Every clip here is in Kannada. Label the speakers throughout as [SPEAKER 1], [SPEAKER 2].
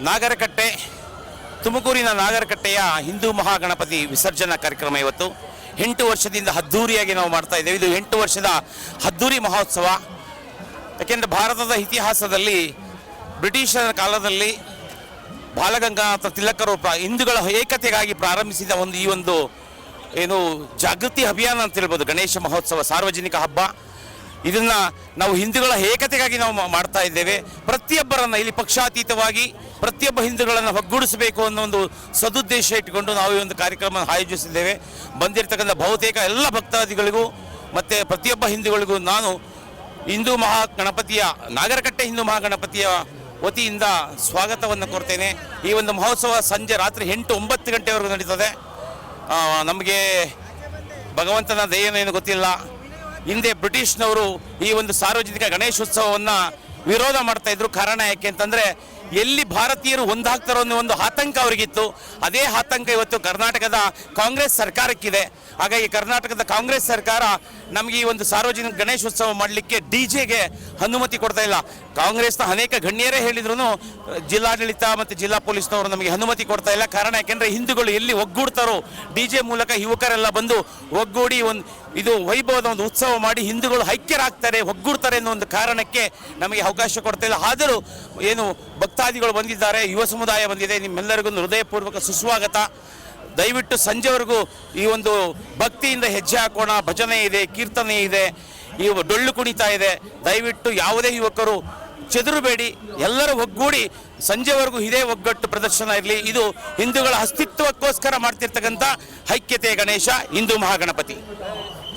[SPEAKER 1] ನಾಗರಕಟ್ಟೆ, ತುಮಕೂರಿನ ನಾಗರಕಟ್ಟೆಯ ಹಿಂದೂ ಮಹಾಗಣಪತಿ ವಿಸರ್ಜನಾ ಕಾರ್ಯಕ್ರಮ ಇವತ್ತು. ಎಂಟು ವರ್ಷದಿಂದ ಅದ್ದೂರಿಯಾಗಿ ನಾವು ಮಾಡ್ತಾ ಇದ್ದೇವೆ. ಇದು ಎಂಟು ವರ್ಷದ ಅದ್ದೂರಿ ಮಹೋತ್ಸವ. ಯಾಕೆಂದರೆ ಭಾರತದ ಇತಿಹಾಸದಲ್ಲಿ, ಬ್ರಿಟಿಷರ ಕಾಲದಲ್ಲಿ ಬಾಲಗಂಗಾಧರ ತಿಲಕರು ಪ್ರ- ಹಿಂದೂಗಳ ಏಕತೆಗಾಗಿ ಪ್ರಾರಂಭಿಸಿದ ಒಂದು ಈ ಒಂದು, ಏನು ಜಾಗೃತಿ ಅಭಿಯಾನ ಅಂತ ಹೇಳ್ಬೋದು. ಗಣೇಶ ಮಹೋತ್ಸವ ಸಾರ್ವಜನಿಕ ಹಬ್ಬ. ಇದನ್ನ ನಾವು ಹಿಂದೂಗಳ ಏಕತೆಗಾಗಿ ನಾವು ಮಾಡ್ತಾ ಇದ್ದೇವೆ. ಪ್ರತಿಯೊಬ್ಬರನ್ನ ಇಲ್ಲಿ ಪಕ್ಷಾತೀತವಾಗಿ ಪ್ರತಿಯೊಬ್ಬ ಹಿಂದೂಗಳನ್ನು ಒಗ್ಗೂಡಿಸಬೇಕು ಅನ್ನೋ ಒಂದು ಸದುದ್ದೇಶ ಇಟ್ಟುಕೊಂಡು ನಾವು ಈ ಒಂದು ಕಾರ್ಯಕ್ರಮ ಆಯೋಜಿಸಿದ್ದೇವೆ. ಬಂದಿರತಕ್ಕಂಥ ಬಹುತೇಕ ಎಲ್ಲ ಭಕ್ತಾದಿಗಳಿಗೂ ಮತ್ತು ಪ್ರತಿಯೊಬ್ಬ ಹಿಂದೂಗಳಿಗೂ ನಾನು ಹಿಂದೂ ಮಹಾ ಗಣಪತಿಯ ನಾಗರಕಟ್ಟೆ ಹಿಂದೂ ಮಹಾಗಣಪತಿಯ ವತಿಯಿಂದ ಸ್ವಾಗತವನ್ನು ಕೊಡ್ತೇನೆ. ಈ ಒಂದು ಮಹೋತ್ಸವ ಸಂಜೆ ರಾತ್ರಿ ಎಂಟು ಒಂಬತ್ತು ಗಂಟೆವರೆಗೂ ನಡೀತದೆ. ನಮಗೆ ಭಗವಂತನ ದಯೇನೇನು ಗೊತ್ತಿಲ್ಲ. ಹಿಂದೆ ಬ್ರಿಟಿಷ್ನವರು ಈ ಒಂದು ಸಾರ್ವಜನಿಕ ಗಣೇಶೋತ್ಸವವನ್ನು ವಿರೋಧ ಮಾಡ್ತಾ ಇದ್ರು. ಕಾರಣ ಯಾಕೆ ಅಂತಂದರೆ ಎಲ್ಲಿ ಭಾರತೀಯರು ಒಂದಾಗ್ತಾರೋ ಅನ್ನೋ ಒಂದು ಆತಂಕ ಅವರಿಗಿತ್ತು. ಅದೇ ಆತಂಕ ಇವತ್ತು ಕರ್ನಾಟಕದ ಕಾಂಗ್ರೆಸ್ ಸರ್ಕಾರಕ್ಕಿದೆ. ಹಾಗಾಗಿ ಕರ್ನಾಟಕದ ಕಾಂಗ್ರೆಸ್ ಸರ್ಕಾರ ನಮಗೆ ಈ ಒಂದು ಸಾರ್ವಜನಿಕ ಗಣೇಶೋತ್ಸವ ಮಾಡಲಿಕ್ಕೆ ಡಿ ಜೆಗೆ ಅನುಮತಿ ಕೊಡ್ತಾ ಇಲ್ಲ. ಕಾಂಗ್ರೆಸ್ನ ಅನೇಕ ಗಣ್ಯರೇ ಹೇಳಿದ್ರು ಜಿಲ್ಲಾಡಳಿತ ಮತ್ತು ಜಿಲ್ಲಾ ಪೊಲೀಸ್ನವರು ನಮಗೆ ಅನುಮತಿ ಕೊಡ್ತಾ ಇಲ್ಲ. ಕಾರಣ ಯಾಕೆಂದರೆ ಹಿಂದೂಗಳು ಎಲ್ಲಿ ಒಗ್ಗೂಡ್ತಾರೋ ಡಿ ಜೆ ಮೂಲಕ ಯುವಕರೆಲ್ಲ ಬಂದು ಒಗ್ಗೂಡಿ ಒಂದು ಇದು ವೈಭವದ ಒಂದು ಉತ್ಸವ ಮಾಡಿ ಹಿಂದೂಗಳು ಐಕ್ಯರಾಗ್ತಾರೆ, ಒಗ್ಗೂಡ್ತಾರೆ ಅನ್ನೋ ಒಂದು ಕಾರಣಕ್ಕೆ ನಮಗೆ ಅವಕಾಶ ಕೊಡ್ತಾ ಇಲ್ಲ ಆದರೂ ಏನು ಭಕ್ತಾದಿಗಳು ಬಂದಿದ್ದಾರೆ, ಯುವ ಸಮುದಾಯ ಬಂದಿದೆ, ನಿಮ್ಮೆಲ್ಲರಿಗೂ ಹೃದಯಪೂರ್ವಕ ಸುಸ್ವಾಗತ. ದಯವಿಟ್ಟು ಸಂಜೆವರೆಗೂ ಈ ಒಂದು ಭಕ್ತಿಯಿಂದ ಹೆಜ್ಜೆ ಹಾಕೋಣ. ಭಜನೆ ಇದೆ, ಕೀರ್ತನೆ ಇದೆ, ಈ ಡೊಳ್ಳು ಕುಣಿತ ಇದೆ. ದಯವಿಟ್ಟು ಯಾವುದೇ ಯುವಕರು ಚದುರಬೇಡಿ, ಎಲ್ಲರೂ ಒಗ್ಗೂಡಿ ಸಂಜೆವರೆಗೂ ಇದೇ ಒಗ್ಗಟ್ಟು ಪ್ರದರ್ಶನ ಇರಲಿ. ಇದು ಹಿಂದೂಗಳ ಅಸ್ತಿತ್ವಕ್ಕೋಸ್ಕರ ಮಾಡ್ತಿರ್ತಕ್ಕಂಥ ಐಕ್ಯತೆ ಗಣೇಶ, ಹಿಂದೂ ಮಹಾಗಣಪತಿ.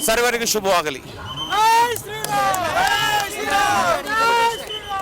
[SPEAKER 1] ಸರ್ವರಿಗೂ ಶುಭವಾಗಲಿ